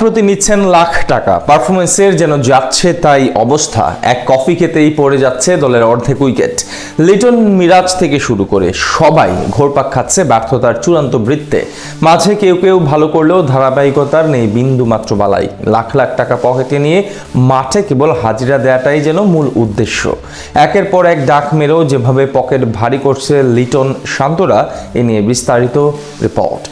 প্রতি নিচ্ছেন লাখ টাকা। পারফরমেন্সের যেন যাচ্ছে তাই অবস্থা। এক কফি খেতেই পড়ে যাচ্ছে দলের অর্ধেক উইকেট। লিটন মিরাজ থেকে শুরু করে সবাই ঘোরপাক খাচ্ছে ব্যর্থতার চূড়ান্ত বৃত্তে। মাঝে কেউ কেউ ভালো করলেও ধারাবাহিকতার নেই বিন্দু মাত্র বালাই। লাখ লাখ টাকা পকেটে নিয়ে মাঠে কেবল হাজিরা দেওয়াটাই যেন মূল উদ্দেশ্য। একের পর এক ডাক মেরেও যেভাবে পকেট ভারী করছে লিটন শান্তরা, এ নিয়ে বিস্তারিত রিপোর্ট।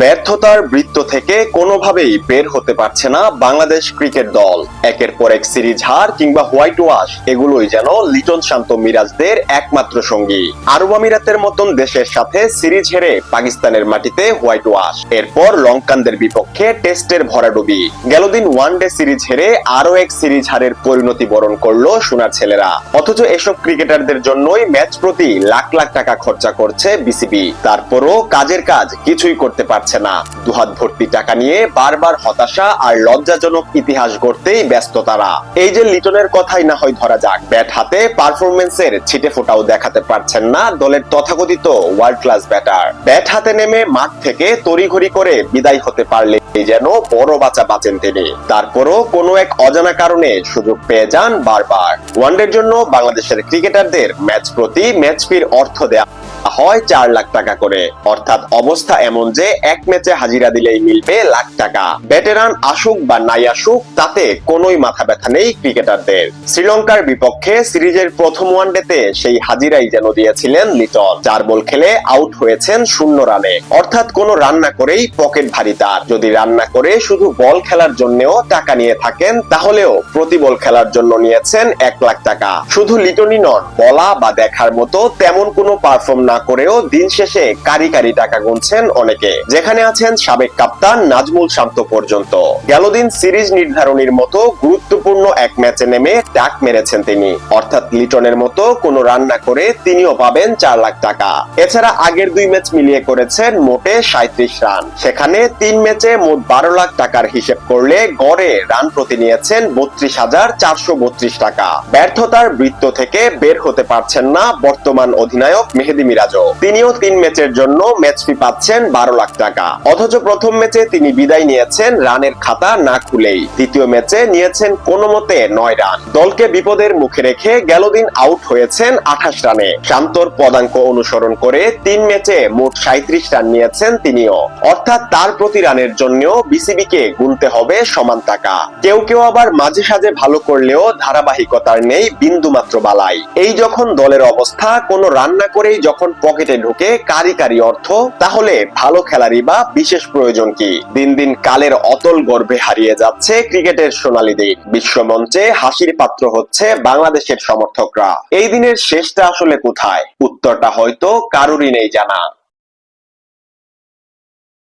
ব্যর্থতার বৃত্ত থেকে কোনোভাবেই বের হতে পারছে না বাংলাদেশ ক্রিকেট দল। একের পর এক সিরিজ হার কিংবা হোয়াইট ওয়াশ, এগুলোই যেন লিটন শান্ত মিরাজদের একমাত্র সঙ্গী। আরব আমিরাতের মতন দেশের সাথে সিরিজ হেরে পাকিস্তানের মাটিতে হোয়াইট ওয়াশ। এরপর লঙ্কানদের বিপক্ষে টেস্টের ভরাডুবি গেল দিন ওয়ান ডে সিরিজ হেরে আরও এক সিরিজ হারের পরিণতি বরণ করল সোনার ছেলেরা। অথচ এসব ক্রিকেটারদের জন্যই ম্যাচ প্রতি লাখ লাখ টাকা খরচা করছে বিসিবি। তারপরও কাজের কাজ কিছুই করতে পারছে না। দুহাত ভর্তি টাকা নিয়ে বারবার হতাশা আর লজ্জাজনক ইতিহাস গড়তেই ব্যস্ত তারা। এই যে লিটনের কথাই না হয় ধরা যাক, ব্যাট হাতে পারফরমেন্সের ছিটে ফোটাও দেখাতে পারছেন না দলের তথাকথিত ওয়ার্ল্ড ক্লাস ব্যাটার ব্যাট হাতে নেমে মাঠ থেকে তড়িঘড়ি করে বিদায় হতে পারলে যেন বড় বাঁচা বাঁচেন তিনি। তারপরও কোনো এক অজানা কারণে সুযোগ পেয়ে যান বারবার। ওয়ানডের জন্য বাংলাদেশের ক্রিকেটারদের ম্যাচ প্রতি ম্যাচ ফির অর্থ দেয়া হয় চার লাখ টাকা করে। অর্থাৎ অবস্থা এমন যে এক ম্যাচে হাজিরা দিলেই মিলবে লাখ টাকা। ভেটেরান আসুক বা নাই আসুক, তাতে কোনোই মাথা ব্যথা নেই ক্রিকেটারদের। শ্রীলঙ্কার বিপক্ষে সিরিজের প্রথম ওয়ানডেতে সেই হাজিরাই যেন দিয়েছিলেন লিটন। চার বল খেলে আউট হয়েছেন শূন্য রানে। অর্থাৎ কোনো রান না করেই পকেট ভারী তার। যদি রান্না করে শুধু বল খেলার জন্যও টাকা নিয়ে থাকেন, তাহলেও প্রতি বল খেলার জন্য নিয়েছেন এক লাখ টাকা। শুধু লিটনই নন, বলা বা দেখার মতো তেমন কোনো পারফর্ম না করেও দিন শেষে কারি কারি টাকা গুনছেন অনেকে। যেখানে আছেন সাবেক কাপ্তান নাজমুল শান্ত পর্যন্ত। গেল দিন সিরিজ নির্ধারণীর মতো গুরুত্বপূর্ণ এক ম্যাচে নেমে ডাক মেরেছেন তিনি। অর্থাৎ লিটনের মতো কোনো রান না করে তিনিও পাবেন চার লাখ টাকা। এছাড়া আগের দুই ম্যাচ মিলিয়ে করেছেন মোটে সাঁত্রিশ রান। সেখানে তিন ম্যাচে মোট বারো লাখ টাকার হিসেব করলে গড়ে রান প্রতি নিয়েছেন বত্রিশ হাজার চারশো বত্রিশ টাকা। ব্যর্থতার বৃত্ত থেকে বের হতে পারছেন না বর্তমান অধিনায়ক মেহেদি মিরাজও তিনিও তিন ম্যাচের জন্য ম্যাচ ফি পাচ্ছেন বারো লাখ টাকা। অথচ প্রথম ম্যাচে তিনি বিদায় নিয়েছেন রানের খাতা না খুলেই। দ্বিতীয় ম্যাচে নিয়েছেন কোনো মতে নয় রান। দলকে বিপদের মুখে রেখে গেল দিন আউট হয়েছেন আঠাশ রানে। শান্তর পদাঙ্ক অনুসরণ করে তিন ম্যাচে মোট সাঁত্রিশ রান নিয়েছেন তিনিও। অর্থাৎ তার প্রতি রানের জন্যও বিসিবিকে গুনতে হবে সমান টাকা। কেউ কেউ আবার মাঝে সাঝে ভালো করলেও ধারাবাহিকতার নেই বিন্দু মাত্র বালাই। এই যখন দলের অবস্থা, কোনো রান না করেই যখন পকেটে ঢুকে কারি কারি অর্থ, তাহলে ভালো খেলারই বা বিশেষ প্রয়োজন কি? দিন দিন কালের অতল গর্ভে হারিয়ে যাচ্ছে ক্রিকেটের সোনালি দিন বিশ্বমঞ্চে হাসির পাত্র হচ্ছে বাংলাদেশের সমর্থকরা। এই দিনের শেষটা আসলে কোথায়? উত্তরটা হয়তো কারুরই নেই জানা।